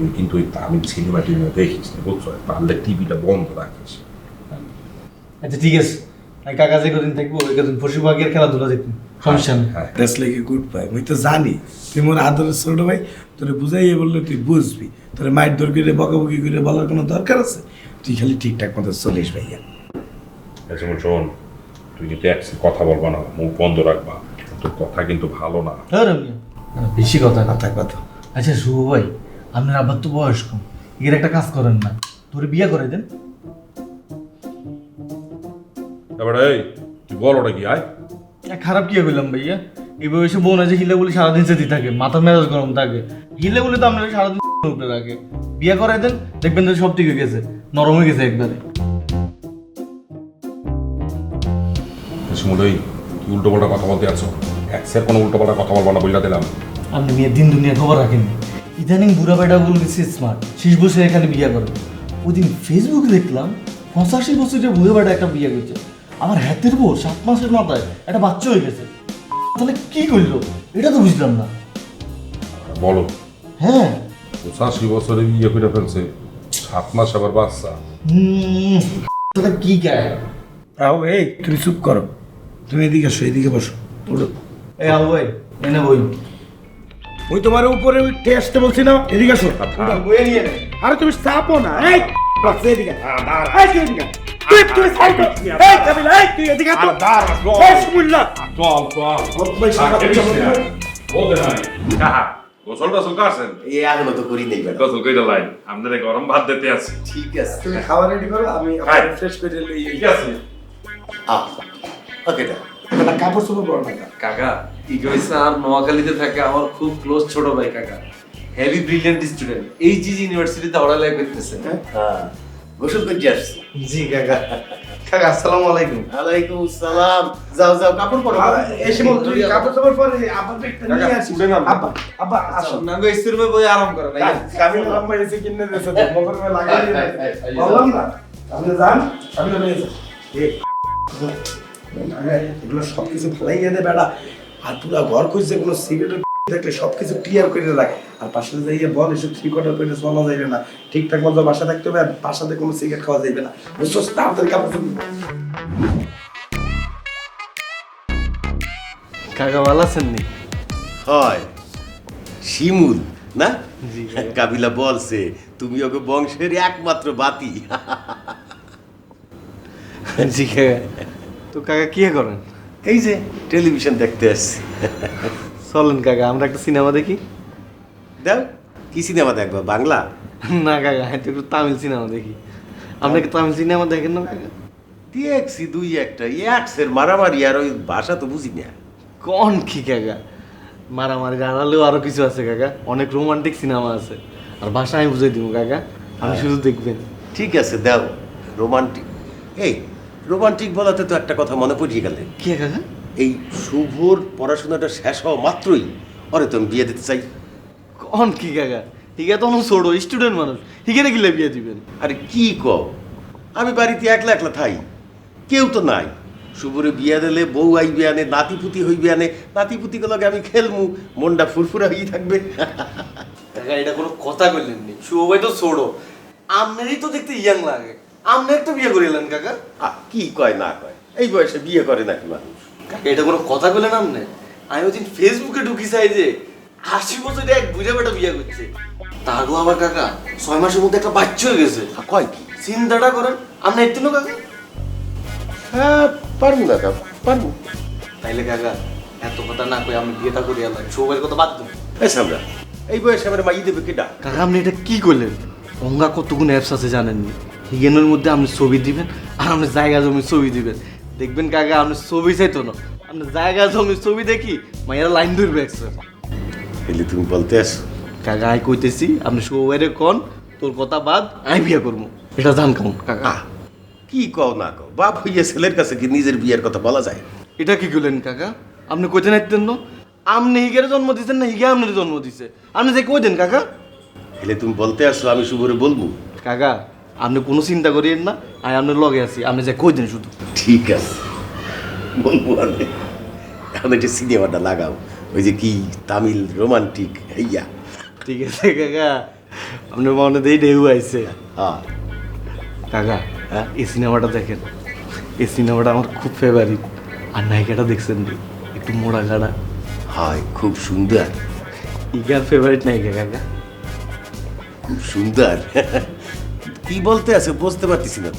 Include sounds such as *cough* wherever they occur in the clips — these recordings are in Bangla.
তুই কিন্তু ওই তামিল সিনেমা টিনেমা দেখিস না বুঝছ পারলে টিভিটা বন্ধ রাখিস আচ্ছা ঠিক আছে আমি কাকা যে কদিন থাকব ওই কদিন পশুপাখির খেলাধুলা দেখব সমস্যা নেই দেশ লেগে গুড পাই মুই তো জানি তুই মোর আদরের ছোট ভাই তোরে বুঝাইয়ে বললে তুই বুঝবি তোরে মায়ের দর করে বকাবকি করে বলার কোনো দরকার আছে তুই খালি ঠিকঠাক মতো চলিস ভাইয়া শোন তুই কিন্তু এক কথা বলবা না মুখ বন্ধ রাখবা তোর কথা কিন্তু ভালো না বেশি কথা না কথা কথা আচ্ছা শুভ ভাই আপনার আব্বার তো বয়স কম এর একটা কাজ করেন না। তোর বিয়ে করে দেন। এবার এই তুই বল ওটা কি আয়। খারাপ কি করলাম ভাইয়া? এই বয়সে বোন আছে হিলে বলে সারাদিন সেটি থাকে মাথা মেজাজ গরম থাকে। হিলে বলে তো আপনারা সারাদিন *laughs* উপরে রাখে। বিয়ে করাই দেন দেখবেন তো সব ঠিক হয়ে গেছে নরম হয়ে গেছে একবারে। শিমুলই তুই উল্টো পাল্টা কথা বলতে আছো এক্সের কোনো উল্টো পাল্টা কথা বলবা না বললা দিলাম। আপনি মেয়ের দিন দুনিয়া খবর রাখেন ইদানিং বুড়া বেটা বলে গেছে স্মার্ট শেষ বসে এখানে বিয়ে করে। ওই দিন ফেসবুকে দেখলাম পঁচাশি বছরের বুড়া বেটা একটা বিয়ে করছে। আমার হাতের বউ সাত মাসের মাথায় একটা বাচ্চা হয়ে গেছে। তাহলে কি করল? এটা তো বুঝলাম না। বলো। হ্যাঁ। পঁচাশি বছরে বিয়ে করে ফেলছে। সাত মাস আবার বাচ্চা। হুম, তাহলে কি গায়? তাও এই তুমি চুপ করো। তুমি এদিকে আসো এদিকে বসো। ওঠো। এই আবু ভাই এনে বই। ওই তোমার উপরে ওই টেস্টে বলছি না এদিকে আসো। বইয়ে নিয়ে নে আরে তুমি চাপো না এই এদিকে এই এদিকে। তুই তুই সাইড কর এই কাবিল এই তুই এদিকে আয় তো। এই সুমুল্লাহ চল চল। ভাই সারা পেছন বলতে নাই। গোসল টোসল কাটছেন এ এখনও তো করি নেই গোসল কইটা লাইন আপনাদের গরম ভাত দিতে আছে। ঠিক আছে। তুমি খাবার রেডি করো আমি। ফ্রেশ করে লই ঠিক আছে। আহ ওকে দা একটা কাপড় চোপড় পরো না কাকা কি হয়েছে আর নোয়াখালীতে থাকে আমার খুব ক্লোজ ছোট ভাই কাকা। হেভি ব্রিলিয়েন্ট স্টুডেন্ট এই জিজ ইউনিভার্সিটিতে পড়ালেখা করতেছে। হ্যাঁ? গোসল করে আসছি। জি কাকা। কাকা আসসালামু আলাইকুম। ওয়ালাইকুম আসসালাম। যাও যাও কাপড় পরো। এসে বল তুই কাপড় চোপড় পরে আবার একটা নিয়ে আসিস আব্বা আব্বা আসো। নাঙ্গো ইস্তির মে বই আরাম করে না কাবিল আম্মা এসে কিনে দিয়েছে তো মগর মে লাগাই দিয়ে বললাম না আপনি যান আপনি নিয়ে এই, আগে এগুলো সব কিছু ফেলাই দে বেটা। আর পুরা ঘর খুঁজছে কোনো সিগারেট দেখলে সব কিছু ক্লিয়ার করে রাখ। আর পাশে যাইয়ে বল এসব থ্রি কোয়ার্টার করে চলা যাইবে না। ঠিকঠাক মতো বাসা থাকতে হবে আর বাসাতে কোনো সিগারেট খাওয়া যাইবে না। বুঝছ তাড়াতাড়ি কাপড় কাকা ভালো আছেন নি হয়। শিমুল না? কাবিলা বলছে তুমি ওকে বংশের একমাত্র বাতি। জি কাকা। তো কাকা কি করেন? এই যে টেলিভিশন দেখতে আসছি। চলেন কাকা আমরা একটা সিনেমা দেখি। দাও কি সিনেমা দেখবা বাংলা? না কাকা আমি তো একটু তামিল সিনেমা দেখি। আপনি কি তামিল সিনেমা দেখেন না কাকা? দেখছি দুই একটা একসের মারামারি আর ওই ভাষা তো বুঝি না। কোন কি কাকা? মারামারি আড়ালেও আরও কিছু আছে কাকা অনেক রোমান্টিক সিনেমা আছে। আর ভাষা আমি বুঝে দিব কাকা আপনি শুধু দেখবেন। ঠিক আছে দাও রোমান্টিক এই রোমান্টিক বলাতে তো একটা কথা মনে পড়িয়ে গেলে। কি কাকা এই শুভর পড়াশোনাটা শেষ হওয়া মাত্রই অরে তো আমি বিয়ে দিতে চাই। কোন কি কাকা? হিগে তো অনেক ছোট স্টুডেন্ট মানুষ। হিগে গিলে বিয়ে দিবেন? আরে কি ক আমি বাড়িতে একলা একলা থাই। কেউ তো নাই। শুভরে বিয়া দিলে বউ আইবে আনে নাতিপুতি হইবে আনে। নাতিপুতিগুলোকে আমি খেলমু মনটা ফুরফুরা হয়ে থাকবে। কাকা এটা কোনো কথা বললেন নি। শুভ ভাই তো ছোট। আপনারই তো দেখতে ইয়াং লাগে। আপনি একটা বিয়ে করিলেন কাকা। আহ, কি কয় না কয়? এই বয়সে বিয়ে করে নাকি মানুষ? কাকা এটা কোনো কথা বললেন আপনি আমি ওই দিন ফেসবুকে ঢুকি চাই যে আশি বছরে এক বুঝে বেটা বিয়ে করছে। তারও আবার কাকা ছয় মাসের মধ্যে একটা বাচ্চা হয়ে গেছে। আহ, কয় কি? চিন্তাটা করেন আপনি এতিনও কাকা। হ্যাঁ পারব না কা পারব। তাইলে কাকা এত কথা না কই আমি বিয়েটা করি আলাম সৌভাগ্যের কথা বাদ দেবো এই সামরা এই বয়সে আমার মাই দেবে কেটা কাকা আপনি এটা কি করলেন অঙ্গা কতগুলো অ্যাপস আছে জানেননি? হিগেনের মধ্যে আপনি ছবি দিবেন আর আপনি জায়গা জমি ছবি দিবেন। দেখবেন কাকা আপনি ছবি চাইতো না। আপনি জায়গা জমি ছবি দেখি মাইয়ারা লাইন ধরবে একসাথে এলে তুমি বলতে আসো। কাকা আই কইতেছি আপনি সৌভাইরে কন তোর কথা বাদ আমি বিয়ে করব। এটা জান কেমন কাকা? কি কও না কও? বাপ হইয়া ছেলের কাছে কি নিজের বিয়ের কথা বলা যায়? এটা কি করলেন কাকা? আপনি কইতে নাইতেন না? আপনি হিগের জন্ম দিচ্ছেন না হিগে আপনার জন্ম দিছে। আপনি যে কই দেন কাকা? এলে তুমি বলতে আসো আমি শুভরে বলব। কাকা আপনি কোনো চিন্তা করিয়েন না আমি আপনার লগে আছি আপনি যে কই দেন শুধু। ঠিক আছে। বলব আমি এখন একটা সিনেমাটা লাগাও। ওই যে কি তামিল রোমান্টিক হইয়া। ঠিক আছে কাকা। আপনার মনে দেই ঢেউ আইছে হ্যাঁ। কাকা হ্যাঁ এই সিনেমাটা দেখেন। এই সিনেমাটা আমার খুব ফেভারিট আর নায়িকাটা দেখছেন একটু মোড়া গাড়া হয় খুব সুন্দর। ইগার ফেভারিট নায়িকা কাকা। খুব সুন্দর। কি বলতে আছে বুঝতে পারতেছি না।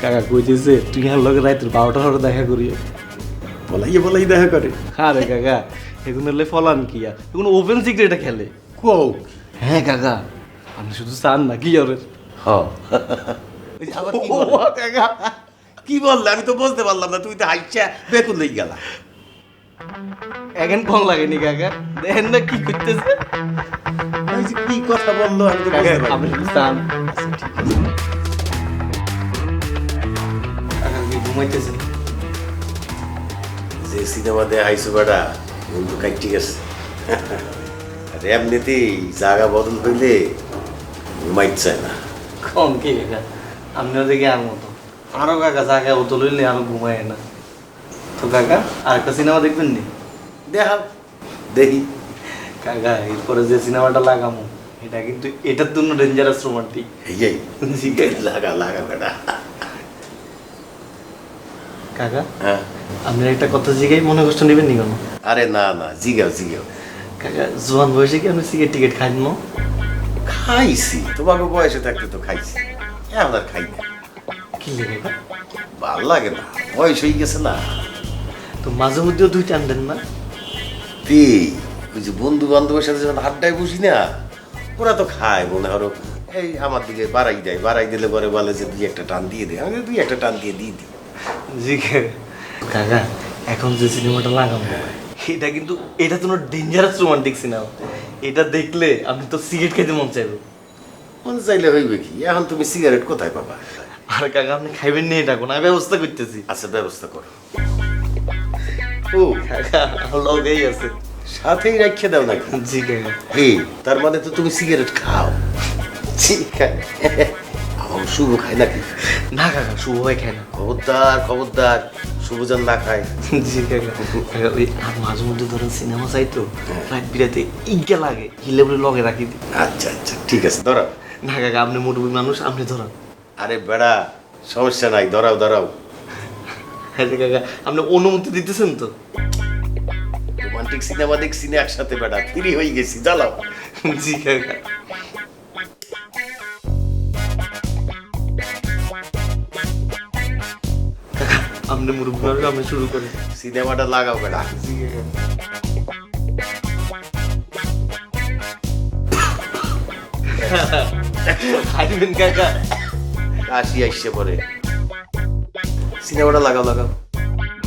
কাকা কইতেছে তুই আর লগে রাত্রে বারোটা হরে দেখা করি বলাইয়ে বলাই দেখা করে। আরে কাকা এগুলো হলে ফলান কি আর? এগুলো ওপেন সিক্রেটে খেলে। কও। হ্যাঁ কাকা আপনি শুধু চান না কি আর? হ্যাঁ ওই *laughs* যে আবার কি বলে? কাকা কি বললে? আমি তো বুঝতে পারলাম না তুই তো হাইচা বেকুল লই গেলা। এখন কম লাগেনি কাকা দেখেন না কি করতেছে। কি কথা বলল? আমি তো বুঝতে কি ঘুমাইতেছেন যে সিনেমা দিয়ে আইসো বেটা বন্ধু কাজ ঠিক আছে আর এমনিতেই জায়গা বদল হইলে ঘুমাইত চায় না। কম কি কাকা? আপনিও দেখি আর মতো। আরও কাকা জায়গা বোতল লইলে আরও ঘুমায় না। তো কাকা আর একটা সিনেমা দেখবেন নি? দেখা দেখি। কাকা এরপরে যে সিনেমাটা লাগামো এটা কিন্তু এটার জন্য ডেঞ্জারাস রোমান্টিক এই লাগা লাগা বেটা। কাকা হ্যাঁ। আপনার একটা কথা জিগাই মনে কষ্ট নেবেন নি কেন? আরে না না জিগাও জিগাও। কাকা জোয়ান বয়সে কি আপনি সিগারেট টিকিট খাইন না খাইছি তোমাকে বয়সে থাকতে তো খাইছি। এখন আর খাই না। কি লেগে? ভালো লাগে না বয়স হয়ে গেছে না। তো মাঝে মধ্যেও দুই টান দেন না? তে ওই যে বন্ধু বান্ধবের সাথে যখন আড্ডায় বসি না ওরা তো খায় মনে হলো এই আমার দিকে বাড়াই দেয় বাড়াই দিলে পরে বলে যে দুই একটা টান দিয়ে দে। আমি দুই একটা টান দিয়ে দিয়ে দিই জি কাকা। এখন যে সিনেমাটা লাগাবো এটা কিন্তু এটা তো ডেঞ্জারাস রোমান্টিক সিনেমা এটা দেখলে আপনি তো সিগারেট খেতে মন চাইবে। মনে চাইলে হইবে কি? এখন তুমি সিগারেট কোথায় পাবা? আর কাকা আপনি খাইবেন নি এটা কোনো ব্যবস্থা করতেছি। আচ্ছা ব্যবস্থা করো। ও কাকা লগেই আছে। সাথেই রাখিয়ে দাও নাকি জি কাকা হে তার মানে তো তুমি সিগারেট খাও। ঠিক আছে আমার শুভ খায় নাকি? না কাকা শুভ ভাই খায় না। খবরদার খবরদার শুভজন না খায়। জি কাকা ওই আর মাঝে মধ্যে ধরেন সিনেমা চাই তো রাত বিরাতে ইজ্ঞা লাগে হিলে বলে লগে রাখি দিই আচ্ছা আচ্ছা ঠিক আছে ধরাও না কাকা আপনি মুরব্বী মানুষ আপনি ধরান আরে বেড়া সমস্যা নাই ধরাও ধরাও। হ্যাঁ কাকা আপনি অনুমতি দিতেছেন তো? রোমান্টিক সিনেমা দেখছি না একসাথে বেড়া ফ্রি হয়ে গেছি জ্বালাও। জি কাকা আপনি শুরু করেন। সিনেমাটা লাগাও বেড়া জি কাকা খাইবেন কাকা। আসি আসছে পরে। সিনেমাটা লাগাও লাগাও।